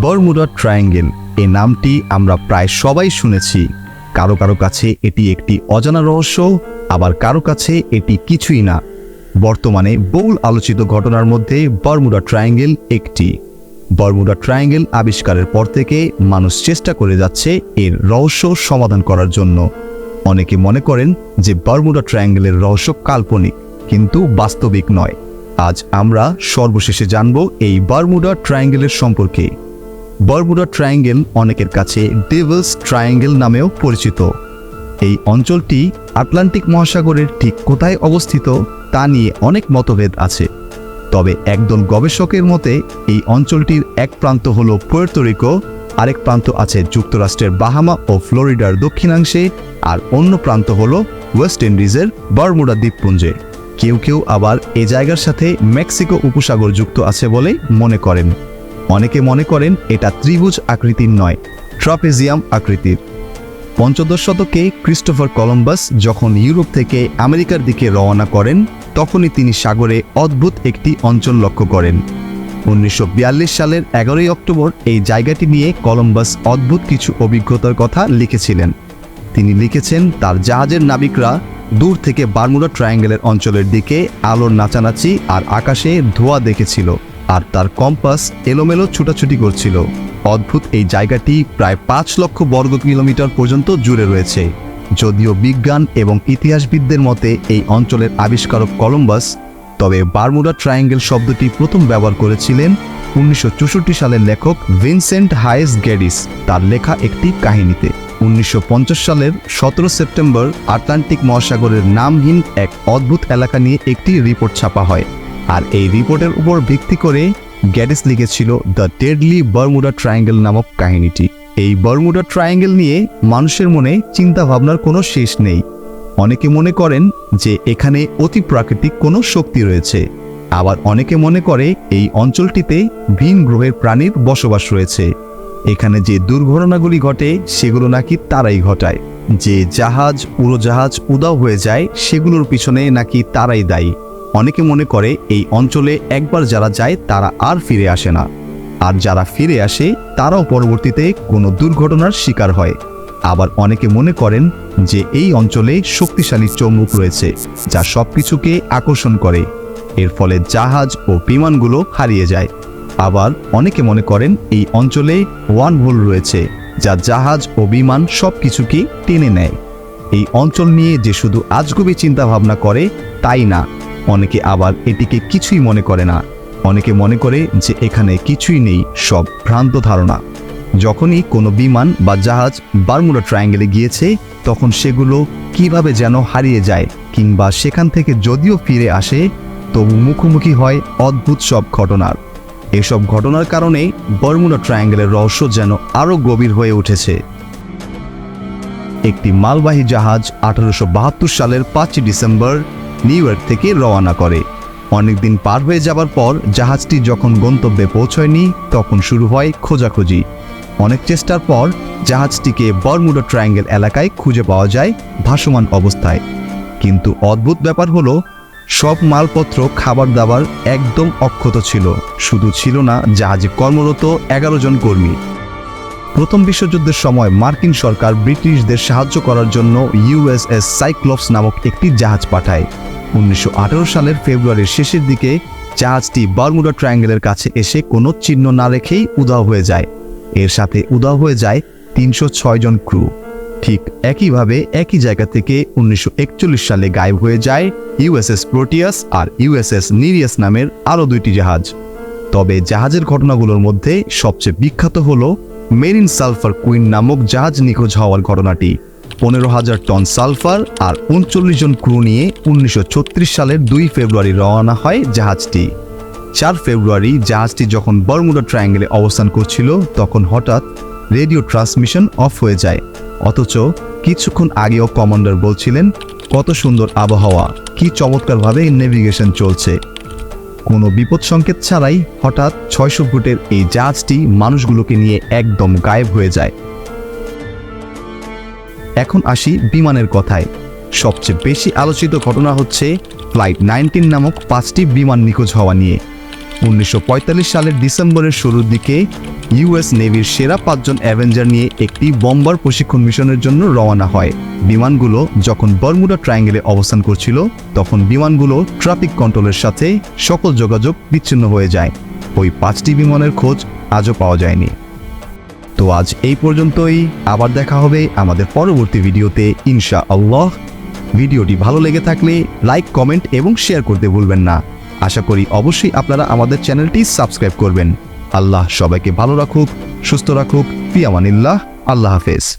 বরমুডা triangle এই নামটি আমরা প্রায় সবাই শুনেছি। কারও কারও কাছে এটি একটি অজানা রহস্য, আবার কারও কাছে এটি কিছুই না। বর্তমানে বহুল আলোচিত ঘটনার মধ্যে বরমুডা ট্রায়াঙ্গেল একটি। বরমুডা ট্রায়াঙ্গেল আবিষ্কারের পর থেকে মানুষ চেষ্টা করে যাচ্ছে এর রহস্য সমাধান করার জন্য। অনেকে মনে করেন যে বরমুডা ট্রায়াঙ্গেলের রহস্য কাল্পনিক, কিন্তু বাস্তবিক নয়। আজ আমরা সর্বশেষে জানব এই বারমুডা ট্রায়াঙ্গেলের সম্পর্কে। বারমুডা ট্রায়াঙ্গেল অনেকের কাছে ডেভিলস ট্রায়াঙ্গেল নামেও পরিচিত। এই অঞ্চলটি আটলান্টিক মহাসাগরের ঠিক কোথায় অবস্থিত তা নিয়ে অনেক মতভেদ আছে। তবে একদল গবেষকের মতে, এই অঞ্চলটির এক প্রান্ত হল পুয়ের্তোরিকো আরেক প্রান্ত আছে যুক্তরাষ্ট্রের বাহামা ও ফ্লোরিডার দক্ষিণাংশে, আর অন্য প্রান্ত হল ওয়েস্ট ইন্ডিজের বারমুডা দ্বীপপুঞ্জে। কেউ কেউ আবার এ জায়গার সাথে মেক্সিকো উপসাগর যুক্ত আছে বলে মনে করেন। অনেকে মনে করেন এটা ত্রিভুজ আকৃতির নয়, ট্রাপেজিয়াম আকৃতির। পঞ্চদশ শতকে ক্রিস্টোফার কলম্বাস যখন ইউরোপ থেকে আমেরিকার দিকে রওনা করেন, তখনই তিনি সাগরে অদ্ভুত একটি অঞ্চল লক্ষ্য করেন। উনিশশো বিয়াল্লিশ সালের এগারোই অক্টোবর এই জায়গাটি নিয়ে কলম্বাস অদ্ভুত কিছু অভিজ্ঞতার কথা লিখেছিলেন। তিনি লিখেছেন, তার জাহাজের নাবিকরা দূর থেকে বারমুডা ট্রায়াঙ্গেলের অঞ্চলের দিকে আলোর নাচানাচি আর আকাশে ধোঁয়া দেখেছিল। আর তার কম্পাস এলোমেলো ছুটাছুটি করছিল। অদ্ভুত এই জায়গাটি প্রায় পাঁচ লক্ষ বর্গ কিলোমিটার পর্যন্ত জুড়ে রয়েছে। যদিও বিজ্ঞান এবং ইতিহাসবিদদের মতে এই অঞ্চলের আবিষ্কারক কলম্বাস, তবে বারমুডা ট্রায়াঙ্গেল শব্দটি প্রথম ব্যবহার করেছিলেন উনিশশো চৌষট্টি সালের লেখক ভিনসেন্ট হায়েস গ্যাডিস তার লেখা একটি কাহিনীতে। উনিশশো পঞ্চাশ সালের সতেরো সেপ্টেম্বর আটলান্টিক মহাসাগরের নামহীন এক অদ্ভুত এলাকা নিয়ে একটি রিপোর্ট ছাপা হয়। আর এই রিপোর্টের উপর ভিত্তি করে গ্যাডিস লিখেছিল দ্য ডেডলি বারমুডা ট্রায়াঙ্গেল নামক কাহিনীটি। এই বারমুডা ট্রায়াঙ্গেল নিয়ে মানুষের মনে চিন্তা ভাবনার কোনো শেষ নেই। অনেকে মনে করেন যে এখানে অতি প্রাকৃতিক কোনো শক্তি রয়েছে। আবার অনেকে মনে করে এই অঞ্চলটিতে ভিন গ্রহের প্রাণীর বসবাস রয়েছে। এখানে যে দুর্ঘটনাগুলি ঘটে, সেগুলো নাকি তারাই ঘটায়। যে জাহাজ, উড়োজাহাজ উদাও হয়ে যায়, সেগুলোর পিছনে নাকি তারাই দায়ী। অনেকে মনে করে এই অঞ্চলে একবার যারা যায় তারা আর ফিরে আসে না। আর যারা ফিরে আসে, তারাও পরবর্তীতে কোনো দুর্ঘটনার শিকার হয়। আবার অনেকে মনে করেন যে এই অঞ্চলে শক্তিশালী চৌম্বক রয়েছে, যা সব কিছুকে আকর্ষণ করে। এর ফলে জাহাজ ও বিমানগুলো হারিয়ে যায়। আবার অনেকে মনে করেন এই অঞ্চলে ওয়ান হোল রয়েছে, যা জাহাজ ও বিমান সব কিছুকে টেনে নেয়। এই অঞ্চল নিয়ে যে শুধু আজগুবি চিন্তাভাবনা করে, তাই না? অনেকে আবার এটিকে কিছুই মনে করে না। অনেকে মনে করে যে এখানে কিছুই নেই, সব ভ্রান্ত ধারণা। যখনই কোনো বিমান বা জাহাজ বারমুডা ট্রায়াঙ্গেলে গিয়েছে, তখন সেগুলো কীভাবে যেন হারিয়ে যায় কিংবা সেখান থেকে যদিও ফিরে আসে, তবু মুখোমুখি হয় অদ্ভুত সব ঘটনার। এসব ঘটনার কারণে বর্মুডা ট্রায়াঙ্গেলের রহস্য যেন আরও গভীর হয়ে উঠেছে। একটি মালবাহী জাহাজ আঠারোশো বাহাত্তর সালের পাঁচই ডিসেম্বর নিউ ইয়র্ক থেকে রওনা করে। অনেকদিন পার হয়ে যাবার পর জাহাজটি যখন গন্তব্যে পৌঁছয়নি, তখন শুরু হয় খোঁজাখুঁজি। অনেক চেষ্টার পর জাহাজটিকে বরমুডা ট্রায়াঙ্গেল এলাকায় খুঁজে পাওয়া যায় ভাসমান অবস্থায়। কিন্তু অদ্ভুত ব্যাপার হলো, সব মালপত্র, খাবার দাবার একদম অক্ষত ছিল। শুধু ছিল না জাহাজে কর্মরত এগারো জন কর্মী। প্রথম বিশ্বযুদ্ধের সময় মার্কিন সরকার ব্রিটিশদের সাহায্য করার জন্য ইউএসএস সাইক্লপস নামক একটি জাহাজ পাঠায়। উনিশশো আঠারো সালের ফেব্রুয়ারির শেষের দিকে জাহাজটি বারমুডা ট্রায়াঙ্গেলের কাছে এসে কোনো চিহ্ন না রেখেই উধাও হয়ে যায়। এর সাথে উধাও হয়ে যায় তিনশো ছয় জন ক্রু। ঠিক একইভাবে একই জায়গা থেকে উনিশশো একচল্লিশ সালে গায়েব হয়ে যায় ইউএসএস প্রোটিয়াস আর ইউএসএস নিরিয়াস নামের আরও দুইটি জাহাজ। তবে জাহাজের ঘটনাগুলোর মধ্যে সবচেয়ে বিখ্যাত হল মেরিন সালফার কুইন নামক জাহাজ নিখোঁজ হওয়ার ঘটনাটি। পনেরো হাজার টন সালফার আর উনচল্লিশ জন ক্রু নিয়ে উনিশশো ছত্রিশ সালের দুই ফেব্রুয়ারি রওনা হয় জাহাজটি। চার ফেব্রুয়ারি জাহাজটি যখন বর্মুডা ট্রায়াঙ্গেলে অবস্থান করছিল, তখন হঠাৎ রেডিও ট্রান্সমিশন অফ হয়ে যায়। অথচ কিছুক্ষণ আগেও কমান্ডার বলছিলেন, কত সুন্দর আবহাওয়া, কি চমৎকারভাবে নেভিগেশন চলছে। কোনো বিপদ সংকেত ছাড়াই হঠাৎ ছয়শো ফুটের এই জাহাজটি মানুষগুলোকে নিয়ে একদম গায়েব হয়ে যায়। এখন আসি বিমানের কথায়। সবচেয়ে বেশি আলোচিত ঘটনা হচ্ছে ফ্লাইট নাইনটিন নামক পাঁচটি বিমান নিখোঁজ হওয়া নিয়ে। উনিশশো পঁয়তাল্লিশ সালের ডিসেম্বরের শুরুর দিকে ইউএস নেভির সেরা পাঁচজন অ্যাভেঞ্জার নিয়ে একটি বম্বার প্রশিক্ষণ মিশনের জন্য রওনা হয়। বিমানগুলো যখন বর্মুডা ট্রায়াঙ্গেলে অবস্থান করছিল, তখন বিমানগুলো ট্রাফিক কন্ট্রোলের সাথে সকল যোগাযোগ বিচ্ছিন্ন হয়ে যায়। ওই পাঁচটি বিমানের খোঁজ আজও পাওয়া যায়নি। তো আজ এই পর্যন্তই। আবার দেখা হবে আমাদের পরবর্তী ভিডিওতে ইনশা আল্লাহ ভিডিওটি ভালো লেগে থাকলে লাইক, কমেন্ট এবং শেয়ার করতে ভুলবেন না। আশা করি অবশ্যই আপনারা আমাদের চ্যানেলটি সাবস্ক্রাইব করবেন। আল্লাহ সবাইকে ভালো রাখুক, সুস্থ রাখুক। ফিয়ামানিল্লাহ আল্লাহ হাফেজ।